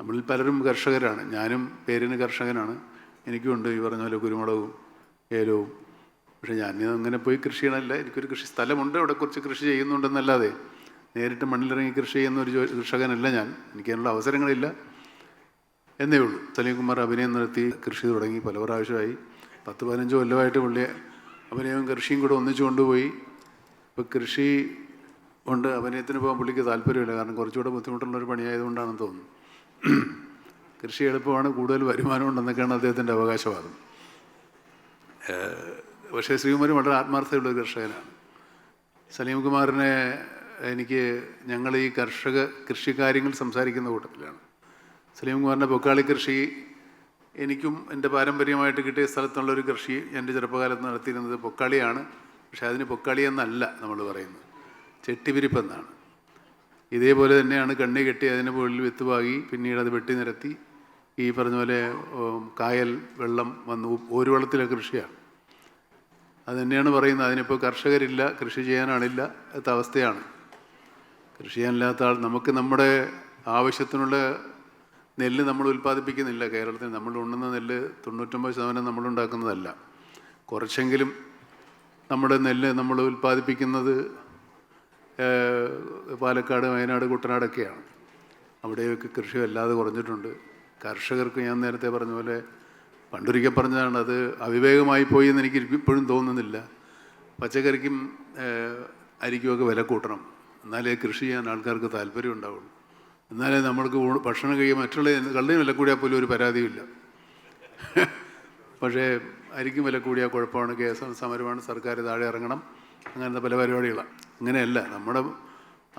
നമ്മളിൽ പലരും കർഷകരാണ്. ഞാനും പേരിന് കർഷകനാണ്. എനിക്കുമുണ്ട് ഈ പറഞ്ഞ പോലെ കുരുമുളകും ഏലവും. പക്ഷേ ഞാൻ അങ്ങനെ പോയി കൃഷി ചെയ്യണമല്ല എനിക്കൊരു കൃഷി സ്ഥലമുണ്ട്. അവിടെ കുറച്ച് കൃഷി ചെയ്യുന്നുണ്ടെന്നല്ലാതെ നേരിട്ട് മണ്ണിലിറങ്ങി കൃഷി ചെയ്യുന്ന ഒരു കർഷകനല്ല ഞാൻ. എനിക്ക് എനിക്കതിനുള്ള അവസരങ്ങളില്ല. എന്നേ ഉള്ളൂ. സലീംകുമാർ അഭിനയം നടത്തി കൃഷി തുടങ്ങി പല പ്രാവശ്യമായി. പത്ത് പതിനഞ്ച് കൊല്ലമായിട്ട് പുള്ളിയെ അഭിനയവും കൃഷിയും കൂടെ ഒന്നിച്ചു കൊണ്ടുപോയി. ഇപ്പോൾ കൃഷി കൊണ്ട് അഭിനയത്തിന് പോകാൻ പുള്ളിക്ക് താല്പര്യമില്ല. കാരണം കുറച്ചുകൂടെ ബുദ്ധിമുട്ടുള്ളൊരു പണിയായതുകൊണ്ടാണെന്ന് തോന്നുന്നു. കൃഷി എളുപ്പമാണ് കൂടുതൽ വരുമാനം ഉണ്ടെന്നൊക്കെയാണ് അദ്ദേഹത്തിന്റെ അവകാശവാദം. പക്ഷേ ശ്രീകുമാരി വളരെ ആത്മാർത്ഥതയുള്ള ഒരു കർഷകനാണ്. സലീംകുമാറിനെ എനിക്ക് ഞങ്ങൾ ഈ കർഷക കൃഷി കാര്യങ്ങൾ സംസാരിക്കുന്ന കൂട്ടത്തിലാണ്. സലീം കുമാറിന്റെ പൊക്കാളി കൃഷി എനിക്കും എന്റെ പാരമ്പര്യമായിട്ട് കിട്ടിയ സ്ഥലത്തുള്ളൊരു കൃഷി എന്റെ ചെറുപ്പകാലത്ത് നടത്തിയിരുന്നത് പൊക്കാളിയാണ്. പക്ഷേ അതിന് പൊക്കാളി എന്നല്ല നമ്മൾ പറയുന്നത്. ചെട്ടിവിരിപ്പെന്നാണ് ഇതേപോലെ തന്നെയാണ് കണ്ണി കെട്ടി അതിന് മുകളിൽ വിത്ത് പാകി പിന്നീട് അത് വെട്ടി നിരത്തി ഈ പറഞ്ഞ പോലെ കായൽ വെള്ളം വന്ന് ഒരു വെള്ളത്തിലെ കൃഷിയാണ്. അത് തന്നെയാണ് പറയുന്നത്. അതിനിപ്പോൾ കർഷകരില്ല കൃഷി ചെയ്യാനാണില്ല എത്ത അവസ്ഥയാണ്. കൃഷി ചെയ്യാനില്ലാത്ത ആൾ നമുക്ക് നമ്മുടെ ആവശ്യത്തിനുള്ള നെല്ല് നമ്മൾ ഉൽപ്പാദിപ്പിക്കുന്നില്ല കേരളത്തിൽ. നമ്മൾ ഉണ്ണുന്ന നെല്ല് തൊണ്ണൂറ്റൊമ്പത് ശതമാനം നമ്മളുണ്ടാക്കുന്നതല്ല കുറച്ചെങ്കിലും നമ്മുടെ നെല്ല് നമ്മൾ ഉൽപ്പാദിപ്പിക്കുന്നത് പാലക്കാട് വയനാട് കുട്ടനാടൊക്കെയാണ് അവിടെയൊക്കെ കൃഷി വല്ലാതെ കുറഞ്ഞിട്ടുണ്ട്. കർഷകർക്ക് ഞാൻ നേരത്തെ പറഞ്ഞ പോലെ പണ്ടൊരിക്കൽ പറഞ്ഞതാണ് അത് അവിവേകമായി പോയി എന്ന് എനിക്ക് ഇപ്പോഴും തോന്നുന്നില്ല. പച്ചക്കറിക്കും അരിക്കുമൊക്കെ വില കൂട്ടണം. എന്നാലേ കൃഷി ചെയ്യാൻ ആൾക്കാർക്ക് താല്പര്യം ഉണ്ടാവുള്ളൂ. എന്നാലേ നമ്മൾക്ക് ഭക്ഷണം കഴിയുക മറ്റുള്ള കള്ളിന് വില കൂടിയാൽ പോലും ഒരു പരാതിയില്ല പക്ഷേ അരിക്കും വില കൂടിയാൽ കുഴപ്പമാണ്. കേസ് സമരമാണ്. സർക്കാർ താഴെ ഇറങ്ങണം. അങ്ങനത്തെ പല പരിപാടികളാണ് അങ്ങനെയല്ല നമ്മുടെ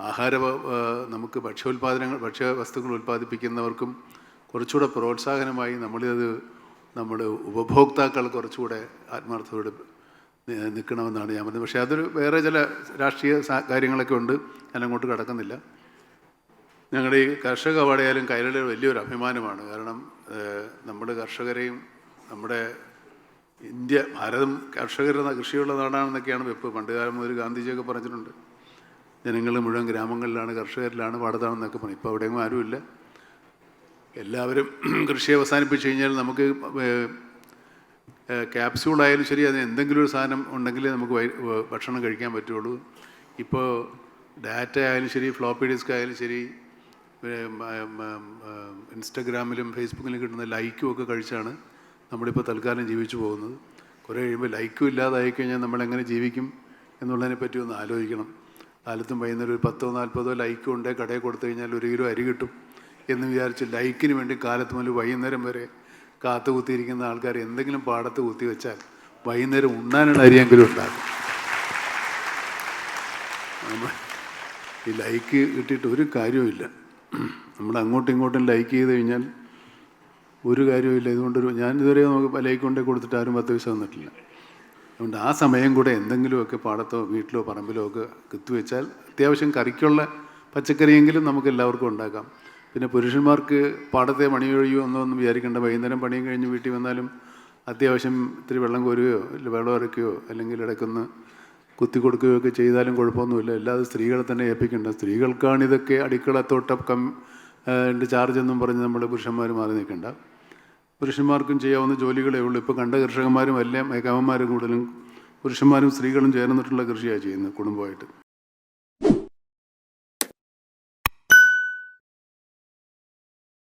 ആഹാര നമുക്ക് ഭക്ഷ്യ നമുക്ക് ഭക്ഷ്യോൽപാദനങ്ങൾ ഭക്ഷ്യ വസ്തുക്കൾ ഉൽപ്പാദിപ്പിക്കുന്നവർക്കും കുറച്ചുകൂടെ പ്രോത്സാഹനമായി നമ്മളിത് നമ്മുടെ ഉപഭോക്താക്കൾ കുറച്ചുകൂടെ ആത്മാർത്ഥതയോടെ നിൽക്കണമെന്നാണ് ഞാൻ പറയുന്നത് പക്ഷേ അതൊരു വേറെ ചില രാഷ്ട്രീയ കാര്യങ്ങളൊക്കെ ഉണ്ട്. ഞാൻ അങ്ങോട്ട് കടക്കുന്നില്ല. ഞങ്ങളുടെ ഈ കർഷക അവാർഡായാലും വലിയൊരു അഭിമാനമാണ്. കാരണം നമ്മുടെ കർഷകരെയും നമ്മുടെ ഇന്ത്യ ഭാരതം കർഷകരുടെ കൃഷിയുള്ള നാടാണെന്നൊക്കെയാണ് വെപ്പ്. പണ്ട് കാലം മുതൽ ഗാന്ധിജിയൊക്കെ പറഞ്ഞിട്ടുണ്ട്. ജനങ്ങൾ മുഴുവൻ ഗ്രാമങ്ങളിലാണ് കർഷകരിലാണ് പാടത്താണെന്നൊക്കെ പറഞ്ഞു. ഇപ്പോൾ അവിടെയൊന്നും ആരുമില്ല. എല്ലാവരും കൃഷി അവസാനിപ്പിച്ച് കഴിഞ്ഞാൽ നമുക്ക് ക്യാപ്സ്യൂളായാലും ശരി അതിന് എന്തെങ്കിലും ഒരു സാധനം ഉണ്ടെങ്കിലേ നമുക്ക് ഭക്ഷണം കഴിക്കാൻ പറ്റുള്ളൂ. ഇപ്പോൾ ഡാറ്റ ആയാലും ശരി ഫ്ലോപ്പി ഡിസ്ക് ആയാലും ശരി ഇൻസ്റ്റഗ്രാമിലും ഫേസ്ബുക്കിലും കിട്ടുന്ന ലൈക്കും ഒക്കെ കഴിച്ചാണ് നമ്മളിപ്പോൾ തൽക്കാലം ജീവിച്ചു പോകുന്നത്. കുറേ കഴിയുമ്പോൾ ലൈക്കും ഇല്ലാതായി കഴിഞ്ഞാൽ നമ്മൾ എങ്ങനെ ജീവിക്കും എന്നുള്ളതിനെ പറ്റി ഒന്ന് ആലോചിക്കണം. കാലത്തും വൈകുന്നേരം ഒരു പത്തോ നാൽപ്പതോ ലൈക്കും ഉണ്ട് കടയിൽ കൊടുത്തു കഴിഞ്ഞാൽ ഒരു കിലോ അരി കിട്ടും എന്ന് വിചാരിച്ച് ലൈക്കിന് വേണ്ടി കാലത്ത് മുതൽ വൈകുന്നേരം വരെ കാത്തു കുത്തിയിരിക്കുന്ന ആൾക്കാർ എന്തെങ്കിലും പാടത്ത് കുത്തി വെച്ചാൽ വൈകുന്നേരം ഉണ്ണാനുള്ള അരിയെങ്കിലും ഉണ്ടാകും ഈ ലൈക്ക് കിട്ടിയിട്ട് ഒരു കാര്യവുമില്ല. നമ്മൾ അങ്ങോട്ടും ഇങ്ങോട്ടും ലൈക്ക് ചെയ്ത് കഴിഞ്ഞാൽ ഒരു കാര്യമില്ല ഇതുകൊണ്ടൊരു ഞാൻ ഇതുവരെ നമുക്ക് പലയിൽ കൊണ്ടേ കൊടുത്തിട്ട് ആരും പത്ത് പൈസ തന്നിട്ടില്ല. അതുകൊണ്ട് ആ സമയം കൂടെ എന്തെങ്കിലുമൊക്കെ പാടത്തോ വീട്ടിലോ പറമ്പിലോ ഒക്കെ കുത്തിവെച്ചാൽ അത്യാവശ്യം കറിക്കുള്ള പച്ചക്കറിയെങ്കിലും നമുക്ക് എല്ലാവർക്കും ഉണ്ടാക്കാം. പിന്നെ പുരുഷന്മാർക്ക് പാടത്തെ പണി കഴിയുമോ എന്നോ ഒന്നും വിചാരിക്കേണ്ട. വൈകുന്നേരം പണിയും കഴിഞ്ഞ് വീട്ടിൽ വന്നാലും അത്യാവശ്യം ഇത്തിരി വെള്ളം കോരുകയോ അല്ലെങ്കിൽ വെള്ളം ഇറക്കുകയോ അല്ലെങ്കിൽ ഇടയ്ക്കൊന്ന് കുത്തി കൊടുക്കുകയോ ഒക്കെ ചെയ്താലും കുഴപ്പമൊന്നുമില്ല. അല്ലാതെ സ്ത്രീകളെ തന്നെ ഏൽപ്പിക്കേണ്ട. സ്ത്രീകൾക്കാണ് ഇതൊക്കെ അടുക്കളത്തോട്ടം കം ചാർജ് എന്നും പറഞ്ഞ് നമ്മൾ പുരുഷന്മാർ മാറി നിൽക്കേണ്ട. പുരുഷന്മാർക്കും ചെയ്യാവുന്ന ജോലികളേ ഉള്ളൂ. ഇപ്പോൾ കണ്ട കർഷകന്മാരും എല്ലാം മേഘാവന്മാരും കൂടുതലും പുരുഷന്മാരും സ്ത്രീകളും ചേർന്നിട്ടുള്ള കൃഷിയാണ് ചെയ്യുന്നത് കുടുംബമായിട്ട്.